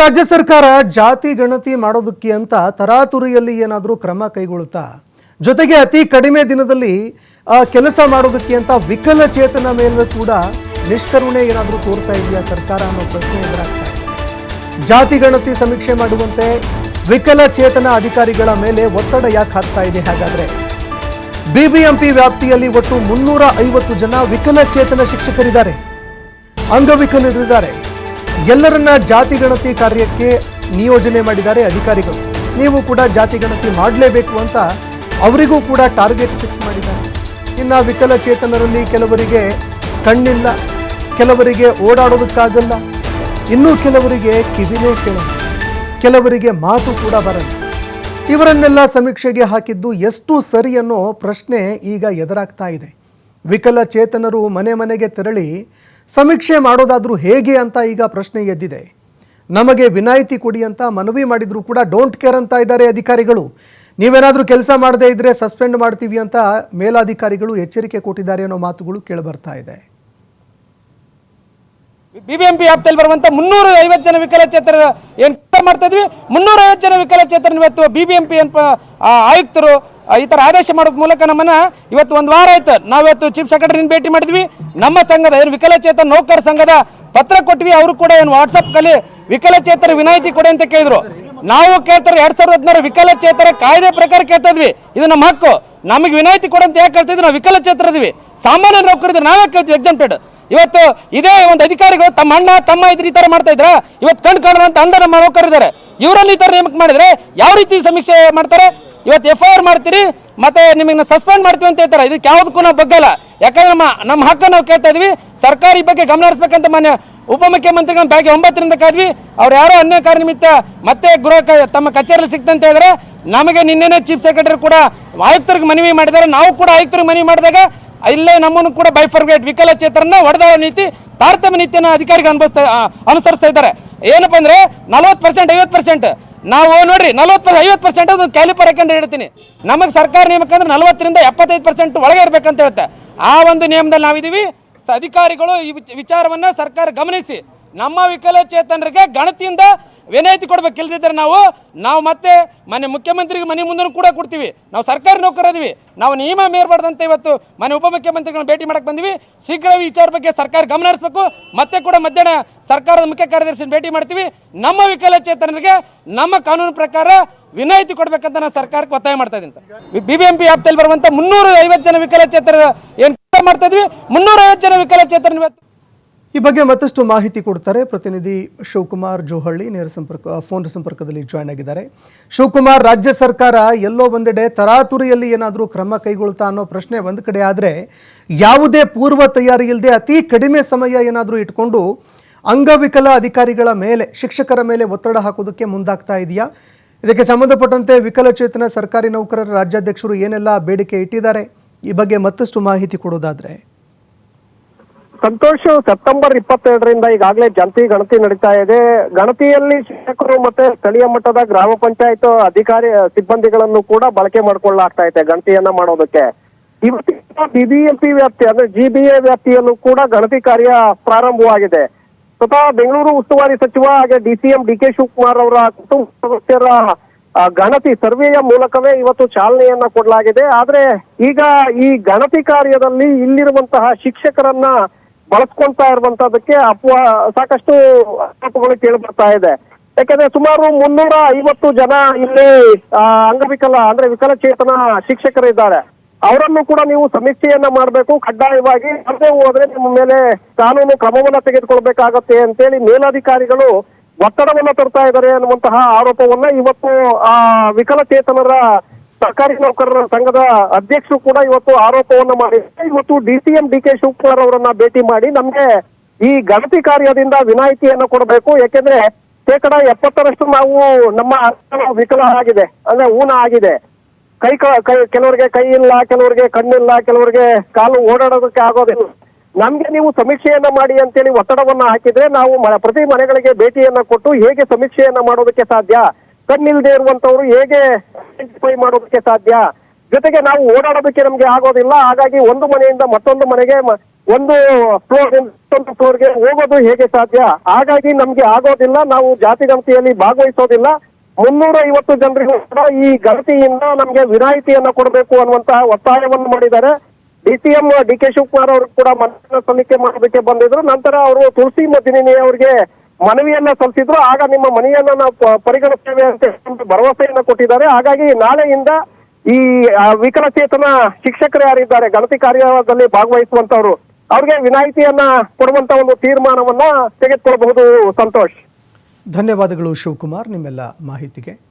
ರಾಜ್ಯ ಸರ್ಕಾರ ಜಾತಿ ಗಣತಿ ಮಾಡೋದಕ್ಕೆ ಅಂತ ತರಾತುರಿಯಲ್ಲಿ ಏನಾದರೂ ಕ್ರಮ ಕೈಗೊಳ್ಳುತ್ತಾ? ಜೊತೆಗೆ ಅತಿ ಕಡಿಮೆ ದಿನದಲ್ಲಿ ಕೆಲಸ ಮಾಡೋದಕ್ಕೆ ಅಂತ ವಿಕಲಚೇತನ ಮೇಲೆ ಕೂಡ ನಿಷ್ಕರುಣೆ ಏನಾದರೂ ತೋರ್ತಾ ಇದೆಯಾ ಸರ್ಕಾರ ಅನ್ನೋ ಪ್ರಶ್ನೆ ಎದುರಾಗ್ತಾ ಇದೆ. ಜಾತಿ ಗಣತಿ ಸಮೀಕ್ಷೆ ಮಾಡುವಂತೆ ವಿಕಲಚೇತನ ಅಧಿಕಾರಿಗಳ ಮೇಲೆ ಒತ್ತಡ ಯಾಕೆ ಹಾಕ್ತಾ ಇದೆ ಹಾಗಾದರೆ? ಬಿಬಿಎಂಪಿ ವ್ಯಾಪ್ತಿಯಲ್ಲಿ ಒಟ್ಟು ಮುನ್ನೂರ ಐವತ್ತು ಜನ ವಿಕಲಚೇತನ ಶಿಕ್ಷಕರಿದ್ದಾರೆ. ಅಂಗವಿಕಲರಿದ್ದಾರೆ. ಎಲ್ಲರನ್ನ ಜಾತಿ ಗಣತಿ ಕಾರ್ಯಕ್ಕೆ ನಿಯೋಜನೆ ಮಾಡಿದ್ದಾರೆ ಅಧಿಕಾರಿಗಳು. ನೀವು ಕೂಡ ಜಾತಿ ಗಣತಿ ಮಾಡಲೇಬೇಕು ಅಂತ ಅವರಿಗೂ ಕೂಡ ಟಾರ್ಗೆಟ್ ಫಿಕ್ಸ್ ಮಾಡಿದ್ದಾರೆ. ಇನ್ನು ವಿಕಲಚೇತನರಲ್ಲಿ ಕೆಲವರಿಗೆ ಕಣ್ಣಿಲ್ಲ, ಕೆಲವರಿಗೆ ಓಡಾಡೋದಕ್ಕಾಗಲ್ಲ, ಇನ್ನೂ ಕೆಲವರಿಗೆ ಕಿವಿನೇ ಕೇಳಲ್ಲ, ಕೆಲವರಿಗೆ ಮಾತು ಕೂಡ ಬರಲ್ಲ. ಇವರನ್ನೆಲ್ಲ ಸಮೀಕ್ಷೆಗೆ ಹಾಕಿದ್ದು ಎಷ್ಟು ಸರಿ ಅನ್ನೋ ಪ್ರಶ್ನೆ ಈಗ ಎದುರಾಗ್ತಾ ಇದೆ. ವಿಕಲಚೇತನರು ಮನೆ ಮನೆಗೆ ತೆರಳಿ ಸಮೀಕ್ಷೆ ಮಾಡೋದಾದರೂ ಹೇಗೆ ಅಂತ ಈಗ ಪ್ರಶ್ನೆ ಎದ್ದಿದೆ. ನಮಗೆ ವಿನಾಯಿತಿ ಕೊಡಿ ಅಂತ ಮನವಿ ಮಾಡಿದರೂ ಕೂಡ ಡೋಂಟ್ ಕೇರ್ ಅಂತ ಇದ್ದಾರೆ ಅಧಿಕಾರಿಗಳು. ನೀವೇನಾದರೂ ಕೆಲಸ ಮಾಡದೇ ಇದ್ದರೆ ಸಸ್ಪೆಂಡ್ ಮಾಡ್ತೀವಿ ಅಂತ ಮೇಲಾಧಿಕಾರಿಗಳು ಎಚ್ಚರಿಕೆ ಕೊಟ್ಟಿದ್ದಾರೆ ಅನ್ನೋ ಮಾತುಗಳು ಕೇಳಿಬರ್ತಾ ಇದೆ. ಬಿಬಿಎಂಪಿ ವ್ಯಾಪ್ತಿಯಲ್ಲಿ ಬರುವಂತ ಮುನ್ನೂರ ಐವತ್ತು ಜನ ವಿಕಲಚೇತರ ಏನ್ ಮಾಡ್ತಾ ಇದ್ವಿ ಮುನ್ನೂರ ಐವತ್ತು ಜನ ವಿಕಲಚೇತನ ಇವತ್ತು ಬಿಬಿಎಂಪಿ ಆಯುಕ್ತರು ಈ ತರ ಆದೇಶ ಮಾಡೋದ್ ಮೂಲಕ ನಮ್ಮನ್ನ ಇವತ್ತು ಒಂದು ವಾರ ಆಯ್ತು. ನಾವಿವತ್ತು ಚೀಫ್ ಸೆಕ್ರೆಟರಿ ಭೇಟಿ ಮಾಡಿದ್ವಿ. ನಮ್ಮ ಸಂಘದ, ಏನು ವಿಕಲಚೇತನ ನೌಕರ ಸಂಘದ ಪತ್ರ ಕೊಟ್ವಿ. ಅವರು ಕೂಡ ಏನು ವಾಟ್ಸಪ್ ಕಲಿ ವಿಕಲಚೇತರ ವಿನಾಯಿತಿ ಕೊಡಿ ಅಂತ ಕೇಳಿದ್ರು. ನಾವು ಕೇಳ್ತಾರೆ ಎರಡ್ ಸಾವಿರದ ಹದಿನಾರು ವಿಕಲಚೇತರ ಕಾಯ್ದೆ ಪ್ರಕಾರ ಕೇಳ್ತಾ ಇದ್ವಿ. ಇದು ನಮ್ಮ ಹಕ್ಕು. ನಮಗೆ ವಿನಾಯಿತಿ ಕೊಡಿ ಅಂತ ಯಾಕೆ ಕೇಳ್ತಿದ್ವಿ ನಾವು ವಿಕಲಚೇತರ ಇದೀವಿ. ಸಾಮಾನ್ಯ ನೌಕರಿದ್ರೆ ನಾವೇ ಕೇಳ್ತೀವಿ ಎಕ್ಸಾಮ್ಟೆಡ್ ಇವತ್ತು ಇದೇ ಒಂದು ಅಧಿಕಾರಿಗಳು ತಮ್ಮ ಅಣ್ಣ, ತಮ್ಮ ಇದ್ರ ಈ ತರ ಮಾಡ್ತಾ ಇದ್ರ. ಇವತ್ತು ಕಣ್ ಅಂತ ಅಂದ ನಮ್ಮ ನೌಕರಿದ್ದಾರೆ ಇವರಲ್ಲಿ ಈ ತರ ನೇಮಕ ಮಾಡಿದ್ರೆ ಯಾವ ರೀತಿ ಸಮೀಕ್ಷೆ ಮಾಡ್ತಾರೆ? ಇವತ್ತು ಎಫ್ ಐ ಆರ್ ಮಾಡ್ತೀರಿ, ಮತ್ತೆ ನಿಮಗೆ ಸಸ್ಪೆಂಡ್ ಮಾಡ್ತೀವಿ ಅಂತ ಹೇಳ್ತಾರೆ. ಇದಕ್ಕೆ ಯಾವುದಕ್ಕೂ ನಾವು ಬಗ್ಗಲ್ಲ. ಯಾಕಂದ್ರೆ ನಮ್ಮ ನಮ್ಮ ಹಕ್ಕ ನಾವು ಕೇಳ್ತಾ ಇದ್ವಿ. ಸರ್ಕಾರ ಈ ಬಗ್ಗೆ ಗಮನ ಹರಿಸ್ಬೇಕಂತ ಮಾನ್ಯ ಉಪಮುಖ್ಯಮಂತ್ರಿಗಳ ಬೆಳಗ್ಗೆ ಒಂಬತ್ತರಿಂದ ಕಾದ್ವಿ. ಅವ್ರು ಯಾರೋ ಅನ್ಯ ಕಾರ್ಯ ನಿಮಿತ್ತ ಮತ್ತೆ ಗೃಹ ತಮ್ಮ ಕಚೇರಿಯಲ್ಲಿ ಸಿಕ್ತಂತ ಹೇಳಿದ್ರೆ, ನಮಗೆ ನಿನ್ನೆನೆ ಚೀಫ್ ಸೆಕ್ರೆಟರಿ ಕೂಡ ಆಯುಕ್ತರಿಗೆ ಮನವಿ ಮಾಡಿದ್ದಾರೆ. ನಾವು ಕೂಡ ಆಯುಕ್ತರಿಗೆ ಮನವಿ ಮಾಡಿದಾಗ ಇಲ್ಲೇ ನಮ್ಮನ್ನು ಕೂಡ ಬೈಫರ್ಗೇಟ್ ವಿಕಲಚೇತರನ್ನ ಒಡೆದ ನೀತಿ, ತಾರತಮ್ಯ ನೀತಿಯನ್ನು ಅಧಿಕಾರಿಗೆ ಅನುಭವಿಸ್ತಾ ಅನುಸರಿಸ್ತಾ ಇದ್ದಾರೆ. ಏನಪ್ಪ ಅಂದ್ರೆ ನಲವತ್ತು ಪರ್ಸೆಂಟ್ ಐವತ್ತು ಪರ್ಸೆಂಟ್ ನಾವು ನೋಡ್ರಿ ನಲವತ್ತು, ಐವತ್ತು ಪರ್ಸೆಂಟ್ ಒಂದು ಕ್ಯಾಲಿಪರ್ ಹಾಕೊಂಡು ಹೇಳ್ತೀನಿ. ನಮಗೆ ಸರ್ಕಾರ ನೇಮಕ ಅಂದ್ರೆ ನಲವತ್ತರಿಂದ ಎಪ್ಪತ್ತೈದು ಪರ್ಸೆಂಟ್ ಒಳಗೆ ಇರಬೇಕಂತ ಹೇಳುತ್ತೆ ಆ ಒಂದು ನಿಯಮದಲ್ಲಿ ನಾವಿದ್ದೀವಿ. ಅಧಿಕಾರಿಗಳು ಈ ವಿಚಾರವನ್ನ ಸರ್ಕಾರ ಗಮನಿಸಿ. ನಮ್ಮ ವಿಕಲಚೇತನರಿಗೆ ಗಣತಿಯಿಂದ ವಿನಾಯಿತಿ ಕೊಡ್ಬೇಕು. ಇಲ್ದಿದ್ರೆ ನಾವು ನಾವು ಮತ್ತೆ ಮನೆ ಮುಖ್ಯಮಂತ್ರಿಗೆ ಮನೆ ಮುಂದೆ ಕೂಡ ಕೊಡ್ತೀವಿ. ನಾವು ಸರ್ಕಾರಿ ನೌಕರದಿವಿ ನಾವು ನಿಯಮ ಮೇರ್ಬಾರ್ದಂತ ಇವತ್ತು ಮನೆ ಉಪಮುಖ್ಯಮಂತ್ರಿಗಳನ್ನ ಭೇಟಿ ಮಾಡಕ್ ಬಂದಿವಿ. ಶೀಘ್ರ ವಿಚಾರ ಬಗ್ಗೆ ಸರ್ಕಾರ ಗಮನ ಹರಿಸಬೇಕು. ಮತ್ತೆ ಕೂಡ ಮಧ್ಯಾಹ್ನ ಸರ್ಕಾರದ ಮುಖ್ಯ ಕಾರ್ಯದರ್ಶಿ ಭೇಟಿ ಮಾಡ್ತೀವಿ. ನಮ್ಮ ವಿಕಲಚೇತನರಿಗೆ ನಮ್ಮ ಕಾನೂನು ಪ್ರಕಾರ ವಿನಾಯಿತಿ ಕೊಡ್ಬೇಕಂತ ನಾನು ಸರ್ಕಾರಕ್ಕೆ ಒತ್ತಾಯ ಮಾಡ್ತಾ ಇದ್ದೀನಿ ಸರ್. ಪಿ ವ್ಯಾಪ್ತಿಯಲ್ಲಿ ಬರುವಂತ ಮುನ್ನೂರ ಐವತ್ತು ಜನ ವಿಕಲಚೇತರ ಏನು ಮಾಡ್ತಾ ಇದ್ವಿ ಮುನ್ನೂರ ಐವತ್ತು ಜನ ವಿಕಲಚೇತನ ಇವತ್ತು ಈ ಬಗ್ಗೆ ಮತ್ತಷ್ಟು ಮಾಹಿತಿ ಕೊಡ್ತಾರೆ ಪ್ರತಿನಿಧಿ ಶಿವಕುಮಾರ್ ಜೋಹಳ್ಳಿ, ನೇರ ಸಂಪರ್ಕ, ಫೋನ್ ಸಂಪರ್ಕದಲ್ಲಿ ಜಾಯ್ನ್ ಆಗಿದ್ದಾರೆ. ಶಿವಕುಮಾರ್, ರಾಜ್ಯ ಸರ್ಕಾರ ಎಲ್ಲೋ ಒಂದೆಡೆ ತರಾತುರಿಯಲ್ಲಿ ಏನಾದರೂ ಕ್ರಮ ಕೈಗೊಳ್ತಾ ಅನ್ನೋ ಪ್ರಶ್ನೆ ಒಂದು ಕಡೆ ಆದರೆ ಯಾವುದೇ ಪೂರ್ವ ತಯಾರಿ ಇಲ್ಲದೆ ಅತಿ ಕಡಿಮೆ ಸಮಯ ಏನಾದರೂ ಇಟ್ಕೊಂಡು ಅಂಗವಿಕಲ ಅಧಿಕಾರಿಗಳ ಮೇಲೆ, ಶಿಕ್ಷಕರ ಮೇಲೆ ಒತ್ತಡ ಹಾಕೋದಕ್ಕೆ ಮುಂದಾಗ್ತಾ ಇದೆಯಾ? ಇದಕ್ಕೆ ಸಂಬಂಧಪಟ್ಟಂತೆ ವಿಕಲಚೇತನ ಸರ್ಕಾರಿ ನೌಕರರ ರಾಜ್ಯಾಧ್ಯಕ್ಷರು ಏನೆಲ್ಲ ಬೇಡಿಕೆ ಇಟ್ಟಿದ್ದಾರೆ? ಈ ಬಗ್ಗೆ ಮತ್ತಷ್ಟು ಮಾಹಿತಿ ಕೊಡೋದಾದ್ರೆ. ಸಂತೋಷ್, ಸೆಪ್ಟೆಂಬರ್ ಇಪ್ಪತ್ತೆರಡರಿಂದ ಈಗಾಗಲೇ ಜಂಟಿ ಗಣತಿ ನಡೀತಾ ಇದೆ. ಗಣತಿಯಲ್ಲಿ ಶಿಕ್ಷಕರು ಮತ್ತೆ ಸ್ಥಳೀಯ ಮಟ್ಟದ ಗ್ರಾಮ ಪಂಚಾಯತ್ ಅಧಿಕಾರಿ, ಸಿಬ್ಬಂದಿಗಳನ್ನು ಕೂಡ ಬಳಕೆ ಮಾಡಿಕೊಳ್ಳಲಾಗ್ತಾ ಇದೆ ಗಣತಿಯನ್ನ ಮಾಡೋದಕ್ಕೆ. ಇವತ್ತಿನ ಬಿಬಿಎಂಪಿ ವ್ಯಾಪ್ತಿ, ಅಂದ್ರೆ ಜಿಬಿಎ ವ್ಯಾಪ್ತಿಯಲ್ಲೂ ಕೂಡ ಗಣತಿ ಕಾರ್ಯ ಪ್ರಾರಂಭವಾಗಿದೆ. ಸ್ವತಃ ಬೆಂಗಳೂರು ಉಸ್ತುವಾರಿ ಸಚಿವ ಹಾಗೆ ಡಿಸಿಎಂ ಡಿ ಕೆ ಶಿವಕುಮಾರ್ ಅವರ ಕುಟುಂಬ ಸದಸ್ಯರ ಗಣತಿ ಸರ್ವೆಯ ಮೂಲಕವೇ ಇವತ್ತು ಚಾಲನೆಯನ್ನ ಕೊಡಲಾಗಿದೆ. ಆದ್ರೆ ಈಗ ಈ ಗಣತಿ ಕಾರ್ಯದಲ್ಲಿ ಇಲ್ಲಿರುವಂತಹ ಶಿಕ್ಷಕರನ್ನ ಬಳಸ್ಕೊಂತಾ ಇರುವಂತದಕ್ಕೆ ಅಪ್ವ ಸಾಕಷ್ಟು ಆರೋಪಗಳು ಕೇಳಿ ಬರ್ತಾ ಇದೆ. ಯಾಕಂದ್ರೆ ಸುಮಾರು ಮುನ್ನೂರ ಐವತ್ತು ಜನ ಇಲ್ಲಿ ಅಂಗವಿಕಲ, ಅಂದ್ರೆ ವಿಕಲಚೇತನ ಶಿಕ್ಷಕರಿದ್ದಾರೆ ಅವರನ್ನು ಕೂಡ ನೀವು ಸಮೀಕ್ಷೆಯನ್ನ ಮಾಡಬೇಕು, ಕಡ್ಡಾಯವಾಗಿ ಅಲ್ಲದೆ ಹೋದ್ರೆ ನಿಮ್ಮ ಮೇಲೆ ಕಾನೂನು ಕ್ರಮವನ್ನ ತೆಗೆದುಕೊಳ್ಬೇಕಾಗತ್ತೆ ಅಂತೇಳಿ ಮೇಲಾಧಿಕಾರಿಗಳು ಒತ್ತಡವನ್ನ ತರ್ತಾ ಇದ್ದಾರೆ ಅನ್ನುವಂತಹ ಆರೋಪವನ್ನ ಇವತ್ತು, ಆ, ವಿಕಲಚೇತನರ ಸರ್ಕಾರಿ ನೌಕರರ ಸಂಘದ ಅಧ್ಯಕ್ಷರು ಕೂಡ ಇವತ್ತು ಆರೋಪವನ್ನು ಮಾಡಿದ್ದಾರೆ. ಇವತ್ತು D C M D K Shivakumar ಅವರನ್ನ ಭೇಟಿ ಮಾಡಿ ನಮ್ಗೆ ಈ ಗಣತಿ ಕಾರ್ಯದಿಂದ ವಿನಾಯಿತಿಯನ್ನು ಕೊಡಬೇಕು. ಯಾಕೆಂದ್ರೆ ಶೇಕಡ ಎಪ್ಪತ್ತರಷ್ಟು ನಾವು ನಮ್ಮ ವಿಕಲ ಆಗಿದೆ. ಅಂದ್ರೆ ಊನ ಆಗಿದೆ. ಕೈ ಕೈ ಕೆಲವರಿಗೆ ಕೈ ಇಲ್ಲ, ಕೆಲವರಿಗೆ ಕಣ್ಣಿಲ್ಲ, ಕೆಲವರಿಗೆ ಕಾಲು ಓಡಾಡೋದಕ್ಕೆ ಆಗೋದಿಲ್ಲ. ನಮ್ಗೆ ನೀವು ಸಮೀಕ್ಷೆಯನ್ನ ಮಾಡಿ ಅಂತೇಳಿ ಒತ್ತಡವನ್ನ ಹಾಕಿದ್ರೆ ನಾವು ಪ್ರತಿ ಮನೆಗಳಿಗೆ ಭೇಟಿಯನ್ನ ಕೊಟ್ಟು ಹೇಗೆ ಸಮೀಕ್ಷೆಯನ್ನ ಮಾಡೋದಕ್ಕೆ ಸಾಧ್ಯ? ಕಣ್ಣಿಲ್ದೇ ಇರುವಂತವ್ರು ಹೇಗೆ ಐಡೆಂಟಿಫೈ ಮಾಡೋದಕ್ಕೆ ಸಾಧ್ಯ? ಜೊತೆಗೆ ನಾವು ಓಡಾಡೋದಕ್ಕೆ ನಮ್ಗೆ ಆಗೋದಿಲ್ಲ. ಹಾಗಾಗಿ ಒಂದು ಮನೆಯಿಂದ ಮತ್ತೊಂದು ಮನೆಗೆ ಒಂದು ಫ್ಲೋರ್ ಮತ್ತೊಂದು ಫ್ಲೋರ್ಗೆ ಹೋಗೋದು ಹೇಗೆ ಸಾಧ್ಯ? ಹಾಗಾಗಿ ನಮ್ಗೆ ಆಗೋದಿಲ್ಲ. ನಾವು ಜಾತಿ ಗಣತಿಯಲ್ಲಿ ಭಾಗವಹಿಸೋದಿಲ್ಲ. ಮುನ್ನೂರ ಐವತ್ತು ಜನರಿಗೂ ಕೂಡ ಈ ಗಣತಿಯಿಂದ ನಮ್ಗೆ ವಿನಾಯಿತಿಯನ್ನ ಕೊಡಬೇಕು ಅನ್ನುವಂತಹ ಒತ್ತಾಯವನ್ನು ಮಾಡಿದ್ದಾರೆ. D C M D K Shivakumar ಅವರು ಕೂಡ ಮನವಿಯನ್ನ ಸಲ್ಲಿಕೆ ಮಾಡೋದಕ್ಕೆ ಬಂದಿದ್ರು. ನಂತರ ಅವರು ತುಳಸಿ ಮದಿನಿ ಅವರಿಗೆ ಮನವಿಯನ್ನ ಸಲ್ಲಿಸಿದ್ರು. ಆಗ ನಿಮ್ಮ ಮನೆಯನ್ನ ನಾವು ಪರಿಗಣಿಸ್ತೇವೆ ಅಂತ ಭರವಸೆಯನ್ನ ಕೊಟ್ಟಿದ್ದಾರೆ. ಹಾಗಾಗಿ ನಾಳೆಯಿಂದ ಈ ವಿಕಲಚೇತನ ಶಿಕ್ಷಕರು ಯಾರಿದ್ದಾರೆ, ಗಣತಿ ಕಾರ್ಯದಲ್ಲಿ ಭಾಗವಹಿಸುವಂತವ್ರು, ಅವ್ರಿಗೆ ವಿನಾಯಿತಿಯನ್ನ ಕೊಡುವಂತ ಒಂದು ತೀರ್ಮಾನವನ್ನ ತೆಗೆದುಕೊಳ್ಳಬಹುದು. ಸಂತೋಷ್. ಧನ್ಯವಾದಗಳು ಶಿವಕುಮಾರ್, ನಿಮ್ಮೆಲ್ಲ ಮಾಹಿತಿಗೆ.